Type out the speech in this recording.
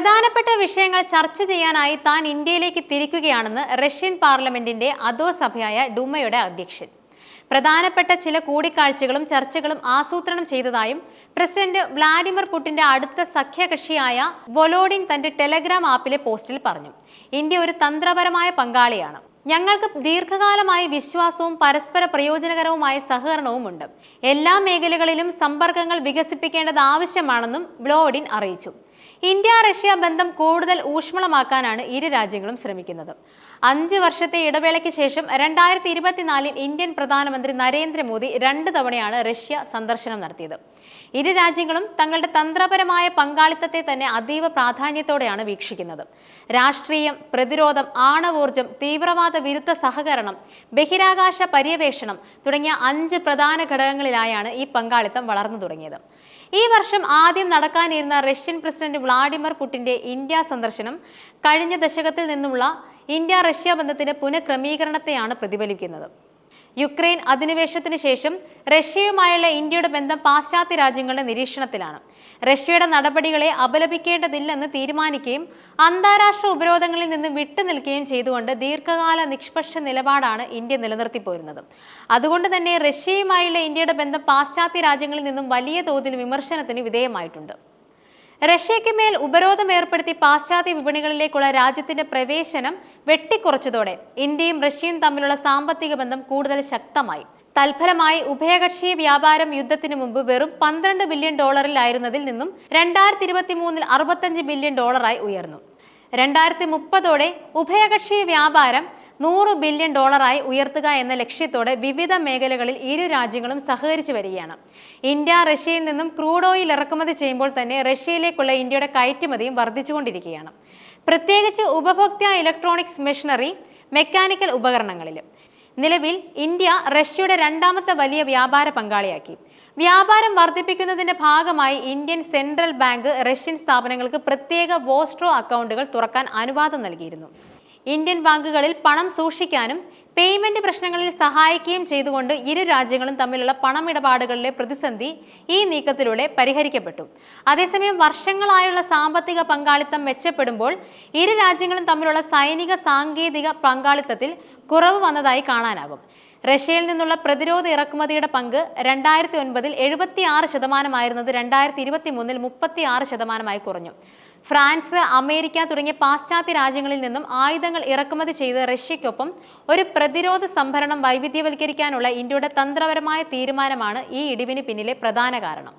പ്രധാനപ്പെട്ട വിഷയങ്ങൾ ചർച്ച ചെയ്യാനായി താൻ ഇന്ത്യയിലേക്ക് തിരിക്കുകയാണെന്ന് റഷ്യൻ പാർലമെന്റിന്റെ അധോ സഭയായ ഡുമയുടെ അധ്യക്ഷൻ. പ്രധാനപ്പെട്ട ചില കൂടിക്കാഴ്ചകളും ചർച്ചകളും ആസൂത്രണം ചെയ്തതായും പ്രസിഡന്റ് വ്ളാഡിമിർ പുടിന്റെ അടുത്ത സഖ്യകക്ഷിയായ വൊലോഡിൻ തന്റെ ടെലഗ്രാം ആപ്പിലെ പോസ്റ്റിൽ പറഞ്ഞു. ഇന്ത്യ ഒരു തന്ത്രപരമായ പങ്കാളിയാണ്. ഞങ്ങൾക്ക് ദീർഘകാലമായി വിശ്വാസവും പരസ്പര പ്രയോജനകരവുമായ സഹകരണവുമുണ്ട് എല്ലാ മേഖലകളിലും സമ്പർക്കങ്ങൾ വികസിപ്പിക്കേണ്ടത് ആവശ്യമാണെന്നും വ്ളോഡിൻ അറിയിച്ചു. ഇന്ത്യ റഷ്യ ബന്ധം കൂടുതൽ ഊഷ്മളമാക്കാനാണ് ഇരു രാജ്യങ്ങളും ശ്രമിക്കുന്നത്. അഞ്ച് വർഷത്തെ ഇടവേളയ്ക്ക് ശേഷം രണ്ടായിരത്തി ഇരുപത്തിനാലിൽ ഇന്ത്യൻ പ്രധാനമന്ത്രി നരേന്ദ്രമോദി രണ്ട് തവണയാണ് റഷ്യ സന്ദർശനം നടത്തിയത്. ഇരു രാജ്യങ്ങളും തങ്ങളുടെ തന്ത്രപരമായ പങ്കാളിത്തത്തെ തന്നെ അതീവ പ്രാധാന്യത്തോടെയാണ് വീക്ഷിക്കുന്നത്. രാഷ്ട്രീയം പ്രതിരോധം ആണവോർജം തീവ്രവാദ വിരുദ്ധ സഹകരണം ബഹിരാകാശ പര്യവേഷണം തുടങ്ങിയ അഞ്ച് പ്രധാന ഘടകങ്ങളിലായാണ് ഈ പങ്കാളിത്തം വളർന്നു തുടങ്ങിയത്. ഈ വർഷം ആദ്യം നടക്കാനിരുന്ന റഷ്യൻ പ്രസിഡന്റ് വ്ളാഡിമിർ പുടിന്റെ ഇന്ത്യ സന്ദർശനം കഴിഞ്ഞ ദശകത്തിൽ നിന്നുള്ള ഇന്ത്യ റഷ്യ ബന്ധത്തിന്റെ പുനഃക്രമീകരണത്തെയാണ് പ്രതിഫലിക്കുന്നത് യുക്രൈൻ അധിനിവേശത്തിന് ശേഷം റഷ്യയുമായുള്ള ഇന്ത്യയുടെ ബന്ധം പാശ്ചാത്യ രാജ്യങ്ങളുടെ നിരീക്ഷണത്തിലാണ്. റഷ്യയുടെ നടപടികളെ അപലപിക്കേണ്ടതില്ലെന്ന് തീരുമാനിക്കുകയും അന്താരാഷ്ട്ര ഉപരോധങ്ങളിൽ നിന്ന് വിട്ടുനിൽക്കുകയും ചെയ്തുകൊണ്ട് ദീർഘകാല നിഷ്പക്ഷ നിലപാടാണ് ഇന്ത്യ നിലനിർത്തിപ്പോരുന്നത്. അതുകൊണ്ട് തന്നെ റഷ്യയുമായുള്ള ഇന്ത്യയുടെ ബന്ധം പാശ്ചാത്യ രാജ്യങ്ങളിൽ നിന്നും വലിയ തോതിൽ വിമർശനത്തിന് വിധേയമായിട്ടുണ്ട്. റഷ്യയ്ക്ക് മേൽ ഉപരോധം ഏർപ്പെടുത്തി പാശ്ചാത്യ വിപണികളിലേക്കുള്ള രാജ്യത്തിന്റെ പ്രവേശനം വെട്ടിക്കുറച്ചതോടെ ഇന്ത്യയും റഷ്യയും തമ്മിലുള്ള സാമ്പത്തിക ബന്ധം കൂടുതൽ ശക്തമായി. തൽഫലമായി ഉഭയകക്ഷി വ്യാപാരം യുദ്ധത്തിന് മുമ്പ് വെറും പന്ത്രണ്ട് ബില്യൺ ഡോളറിലായിരുന്നതിൽ നിന്നും രണ്ടായിരത്തി ഇരുപത്തി മൂന്നിൽ അറുപത്തഞ്ച് ബില്യൺ ഡോളറായി ഉയർന്നു. രണ്ടായിരത്തി മുപ്പതോടെ ഉഭയകക്ഷി വ്യാപാരം നൂറ് ബില്യൺ ഡോളറായി ഉയർത്തുക എന്ന ലക്ഷ്യത്തോടെ വിവിധ മേഖലകളിൽ ഇരു രാജ്യങ്ങളും സഹകരിച്ചു വരികയാണ്. ഇന്ത്യ റഷ്യയിൽ നിന്നും ക്രൂഡ് ഓയിൽ ഇറക്കുമതി ചെയ്യുമ്പോൾ തന്നെ റഷ്യയിലേക്കുള്ള ഇന്ത്യയുടെ കയറ്റുമതിയും വർദ്ധിച്ചുകൊണ്ടിരിക്കുകയാണ്. പ്രത്യേകിച്ച് ഉപഭോക്തൃ ഇലക്ട്രോണിക്സ് മെഷീനറി മെക്കാനിക്കൽ ഉപകരണങ്ങളിലും നിലവിൽ ഇന്ത്യ റഷ്യയുടെ രണ്ടാമത്തെ വലിയ വ്യാപാര പങ്കാളിയാക്കി. വ്യാപാരം വർദ്ധിപ്പിക്കുന്നതിന്റെ ഭാഗമായി ഇന്ത്യൻ സെൻട്രൽ ബാങ്ക് റഷ്യൻ സ്ഥാപനങ്ങൾക്ക് പ്രത്യേക വോസ്ട്രോ അക്കൗണ്ടുകൾ തുറക്കാൻ അനുവാദം നൽകിയിരുന്നു. ഇന്ത്യൻ ബാങ്കുകളിൽ പണം സൂക്ഷിക്കാനും പേയ്മെന്റ് പ്രശ്നങ്ങളിൽ സഹായിക്കുകയും ചെയ്തുകൊണ്ട് ഇരു രാജ്യങ്ങളും തമ്മിലുള്ള പണമിടപാടുകളിലെ പ്രതിസന്ധി ഈ നീക്കത്തിലൂടെ പരിഹരിക്കപ്പെട്ടു. അതേസമയം വർഷങ്ങളായുള്ള സാമ്പത്തിക പങ്കാളിത്തം മെച്ചപ്പെടുമ്പോൾ ഇരു രാജ്യങ്ങളും തമ്മിലുള്ള സൈനിക സാങ്കേതിക പങ്കാളിത്തത്തിൽ കുറവ് വന്നതായി കാണാനാകും. റഷ്യയിൽ നിന്നുള്ള പ്രതിരോധ ഇറക്കുമതിയുടെ പങ്ക് രണ്ടായിരത്തി ഒൻപതിൽ എഴുപത്തി ആറ് ശതമാനമായിരുന്നത് രണ്ടായിരത്തി ഇരുപത്തി മൂന്നിൽ മുപ്പത്തി ആറ് ശതമാനമായി കുറഞ്ഞു. ഫ്രാൻസ് അമേരിക്ക തുടങ്ങിയ പാശ്ചാത്യ രാജ്യങ്ങളിൽ നിന്നും ആയുധങ്ങൾ ഇറക്കുമതി ചെയ്ത് റഷ്യയ്ക്കൊപ്പം ഒരു പ്രതിരോധ സംഭരണം വൈവിധ്യവൽക്കരിക്കാനുള്ള ഇന്ത്യയുടെ തന്ത്രപരമായ തീരുമാനമാണ് ഈ ഇടിവിന് പിന്നിലെ പ്രധാന കാരണം.